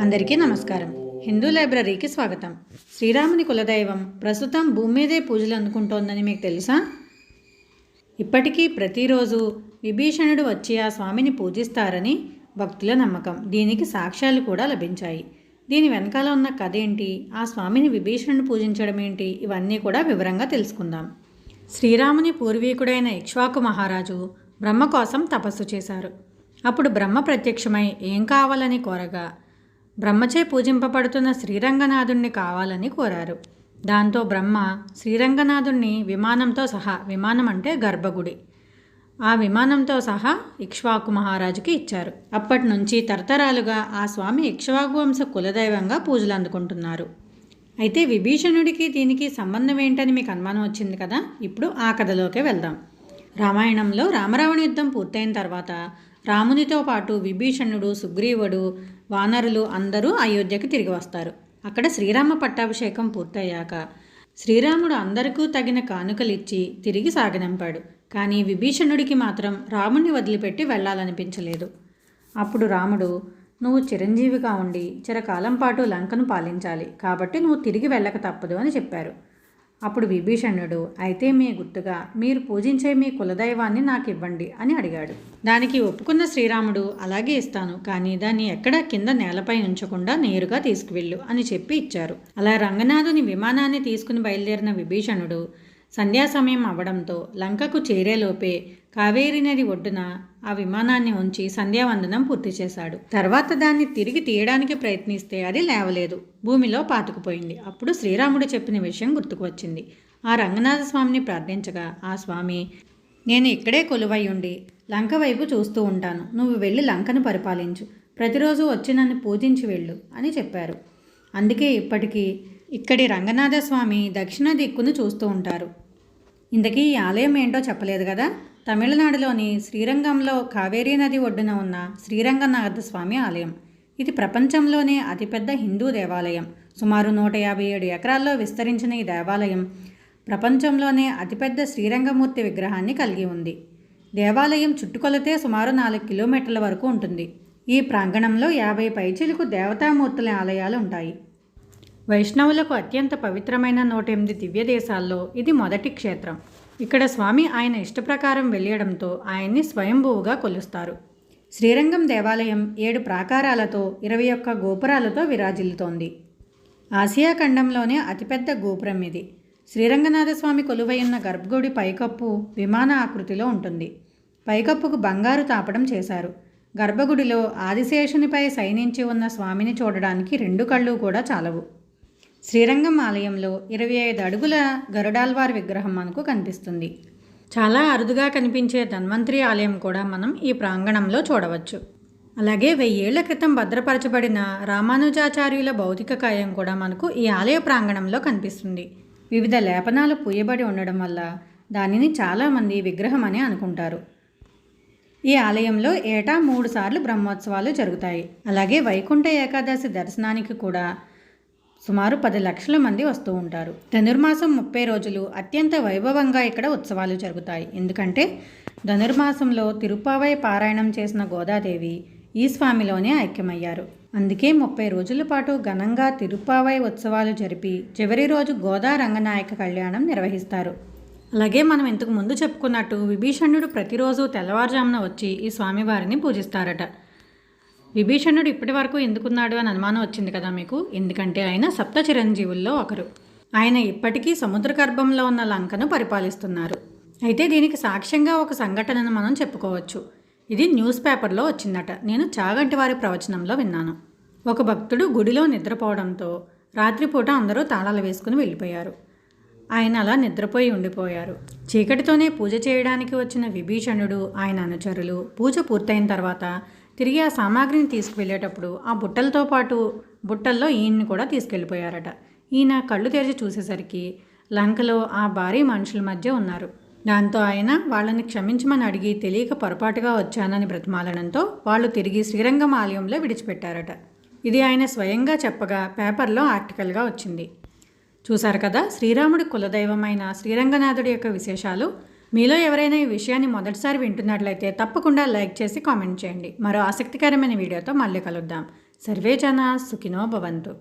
అందరికీ నమస్కారం. హిందూ లైబ్రరీకి స్వాగతం. శ్రీరాముని కులదైవం ప్రస్తుతం భూమి మీదే పూజలు అందుకుంటోందని మీకు తెలుసా? ఇప్పటికీ ప్రతిరోజు విభీషణుడు వచ్చి ఆ స్వామిని పూజిస్తారని భక్తుల నమ్మకం. దీనికి సాక్ష్యాలు కూడా లభించాయి. దీని వెనకాల ఉన్న కథ ఏంటి? ఆ స్వామిని విభీషణుడు పూజించడం ఏంటి? ఇవన్నీ కూడా వివరంగా తెలుసుకుందాం. శ్రీరాముని పూర్వీకుడైన ఇక్ష్వాకు మహారాజు బ్రహ్మ కోసం తపస్సు చేశారు. అప్పుడు బ్రహ్మ ప్రత్యక్షమై ఏం కావాలని కోరగా? బ్రహ్మచే పూజింపబడుతున్న శ్రీరంగనాథుణ్ణి కావాలని కోరారు. దాంతో బ్రహ్మ శ్రీరంగనాథుణ్ణి విమానంతో సహా విమానం అంటే గర్భగుడి. ఆ విమానంతో సహా ఇక్ష్వాకు మహారాజుకి ఇచ్చారు. అప్పటి నుంచి తరతరాలుగా ఆ స్వామి ఇక్ష్వాకు వంశ కులదైవంగా పూజలు అందుకుంటున్నారు. అయితే విభీషణుడికి దీనికి సంబంధం ఏంటని మీకు అనుమానం వచ్చింది కదా? ఇప్పుడు ఆ కథలోకే వెళ్దాం. రామాయణంలో రామరావణ యుద్ధం పూర్తయిన తర్వాత రామునితో పాటు విభీషణుడు సుగ్రీవుడు వానరులు అందరూ అయోధ్యకు తిరిగి వస్తారు. అక్కడ శ్రీరామ పట్టాభిషేకం పూర్తయ్యాక శ్రీరాముడు అందరికీ తగిన కానుకలిచ్చి తిరిగి సాగనంపాడు. కానీ విభీషణుడికి మాత్రం రాముణ్ణి వదిలిపెట్టి వెళ్ళాలనిపించలేదు. అప్పుడు రాముడు నువ్వు చిరంజీవిగా ఉండి చిరకాలం పాటు లంకను పాలించాలి. కాబట్టి నువ్వు తిరిగి వెళ్ళక తప్పదు అని చెప్పారు. అప్పుడు విభీషణుడు అయితే మీ గుర్తుగా మీరు పూజించే మీ కులదైవాన్ని నాకు ఇవ్వండి అని అడిగాడు. దానికి ఒప్పుకున్న శ్రీరాముడు అలాగే ఇస్తాను కానీ దాన్ని ఎక్కడ కింద నేలపై ఉంచకుండా నేరుగా తీసుకువెళ్ళు అని చెప్పి ఇచ్చారు. అలా రంగనాథుని విమానాన్ని తీసుకుని బయలుదేరిన విభీషణుడు సంధ్యా సమయం అవడంతో లంకకు చేరేలోపే కావేరీ నది ఒడ్డున ఆ విమానాన్ని ఉంచి సంధ్యావందనం పూర్తి చేశాడు. తర్వాత దాన్ని తిరిగి తీయడానికి ప్రయత్నిస్తే అది లేవలేదు. భూమిలో పాతుకుపోయింది. అప్పుడు శ్రీరాముడు చెప్పిన విషయం గుర్తుకు వచ్చింది. ఆ రంగనాథ స్వామిని ప్రార్థించగా ఆ స్వామి నేను ఇక్కడే కొలువై ఉండి లంక వైపు చూస్తూ ఉంటాను. నువ్వు వెళ్ళి లంకను పరిపాలించు. ప్రతిరోజు వచ్చి నన్ను పూజించి వెళ్ళు అని చెప్పారు. అందుకే ఇప్పటికీ ఇక్కడి రంగనాథ స్వామి దక్షిణ దిక్కును చూస్తూ ఉంటారు. ఇంతకీ ఈ ఆలయం ఏంటో చెప్పలేదు కదా? తమిళనాడులోని శ్రీరంగంలో కావేరీ నది ఒడ్డున ఉన్న శ్రీరంగనాథ స్వామి ఆలయం. ఇది ప్రపంచంలోనే అతిపెద్ద హిందూ దేవాలయం. సుమారు నూట యాభై ఏడు ఎకరాల్లో విస్తరించిన ఈ దేవాలయం ప్రపంచంలోనే అతిపెద్ద శ్రీరంగమూర్తి విగ్రహాన్ని కలిగి ఉంది. దేవాలయం చుట్టుకొలతే సుమారు నాలుగు కిలోమీటర్ల వరకు ఉంటుంది. ఈ ప్రాంగణంలో యాభై పైచిలకు దేవతామూర్తుల ఆలయాలు ఉంటాయి. వైష్ణవులకు అత్యంత పవిత్రమైన నూట ఎనిమిది దివ్య దేశాల్లో ఇది మొదటి క్షేత్రం. ఇక్కడ స్వామి ఆయన ఇష్టప్రకారం వెళ్ళడంతో ఆయన్ని స్వయంభూవుగా కొలుస్తారు. శ్రీరంగం దేవాలయం ఏడు ప్రాకారాలతో ఇరవై ఒక్క గోపురాలతో విరాజిల్లుతోంది. ఆసియా ఖండంలోనే అతిపెద్ద గోపురం ఇది. శ్రీరంగనాథస్వామి కొలువై ఉన్న గర్భగుడి పైకప్పు విమాన ఆకృతిలో ఉంటుంది. పైకప్పుకు బంగారు తాపడం చేశారు. గర్భగుడిలో ఆదిశేషునిపై సైనించి ఉన్న స్వామిని చూడడానికి రెండు కళ్ళు కూడా చాలవు. శ్రీరంగం ఆలయంలో ఇరవై ఐదు అడుగుల గరుడాల్వార్ విగ్రహం మనకు కనిపిస్తుంది. చాలా అరుదుగా కనిపించే ధన్వంతరి ఆలయం కూడా మనం ఈ ప్రాంగణంలో చూడవచ్చు. అలాగే వెయ్యేళ్ళ క్రితం భద్రపరచబడిన రామానుజాచార్యుల భౌతిక కాయం కూడా మనకు ఈ ఆలయ ప్రాంగణంలో కనిపిస్తుంది. వివిధ లేపనాలు పూయబడి ఉండడం వల్ల దానిని చాలామంది విగ్రహం అని అనుకుంటారు. ఈ ఆలయంలో ఏటా మూడు సార్లు బ్రహ్మోత్సవాలు జరుగుతాయి. అలాగే వైకుంఠ ఏకాదశి దర్శనానికి కూడా సుమారు పది లక్షల మంది వస్తూ ఉంటారు. ధనుర్మాసం ముప్పై రోజులు అత్యంత వైభవంగా ఇక్కడ ఉత్సవాలు జరుగుతాయి. ఎందుకంటే ధనుర్మాసంలో తిరుపావై పారాయణం చేసిన గోదాదేవి ఈ స్వామిలోనే ఐక్యమయ్యారు. అందుకే ముప్పై రోజుల పాటు ఘనంగా తిరుపావై ఉత్సవాలు జరిపి చివరి రోజు గోదా రంగనాయక కళ్యాణం నిర్వహిస్తారు. అలాగే మనం ఇంతకు ముందు చెప్పుకున్నట్టు విభీషణుడు ప్రతిరోజు తెల్లవారుజామున వచ్చి ఈ స్వామివారిని పూజిస్తారట. విభీషణుడు ఇప్పటి వరకు ఎందుకున్నాడు అని అనుమానం వచ్చింది కదా మీకు? ఎందుకంటే ఆయన సప్త చిరంజీవుల్లో ఒకరు. ఆయన ఇప్పటికీ సముద్ర గర్భంలో ఉన్న లంకను పరిపాలిస్తున్నారు. అయితే దీనికి సాక్ష్యంగా ఒక సంఘటనను మనం చెప్పుకోవచ్చు. ఇది న్యూస్ పేపర్లో వచ్చిందట. నేను చాగంటి వారి ప్రవచనంలో విన్నాను. ఒక భక్తుడు గుడిలో నిద్రపోవడంతో రాత్రిపూట అందరూ తాళాలు వేసుకుని వెళ్ళిపోయారు. ఆయన అలా నిద్రపోయి ఉండిపోయారు. చీకటితోనే పూజ చేయడానికి వచ్చిన విభీషణుడు ఆయన అనుచరులు పూజ పూర్తయిన తర్వాత తిరిగి ఆ సామాగ్రిని తీసుకువెళ్ళేటప్పుడు ఆ బుట్టలతో పాటు బుట్టల్లో ఈయన్ని కూడా తీసుకెళ్ళిపోయారట. ఈయన కళ్ళు తెరిచి చూసేసరికి లంకలో ఆ భారీ మనుషుల మధ్య ఉన్నారు. దాంతో ఆయన వాళ్ళని క్షమించమని అడిగి తెలియక పొరపాటుగా వచ్చానని బ్రతిమాలడంతో వాళ్ళు తిరిగి శ్రీరంగం ఆలయంలో విడిచిపెట్టారట. ఇది ఆయన స్వయంగా చెప్పగా పేపర్లో ఆర్టికల్గా వచ్చింది. చూశారు కదా శ్రీరాముడి కులదైవమైన శ్రీరంగనాథుడి యొక్క విశేషాలు? మీలో ఎవరైనా ఈ విషయాన్ని మొదటిసారి వింటున్నట్లయితే తప్పకుండా లైక్ చేసి కామెంట్ చేయండి. మరో ఆసక్తికరమైన వీడియోతో మళ్ళీ కలుద్దాం. సర్వే జన సుఖినో భవంతు.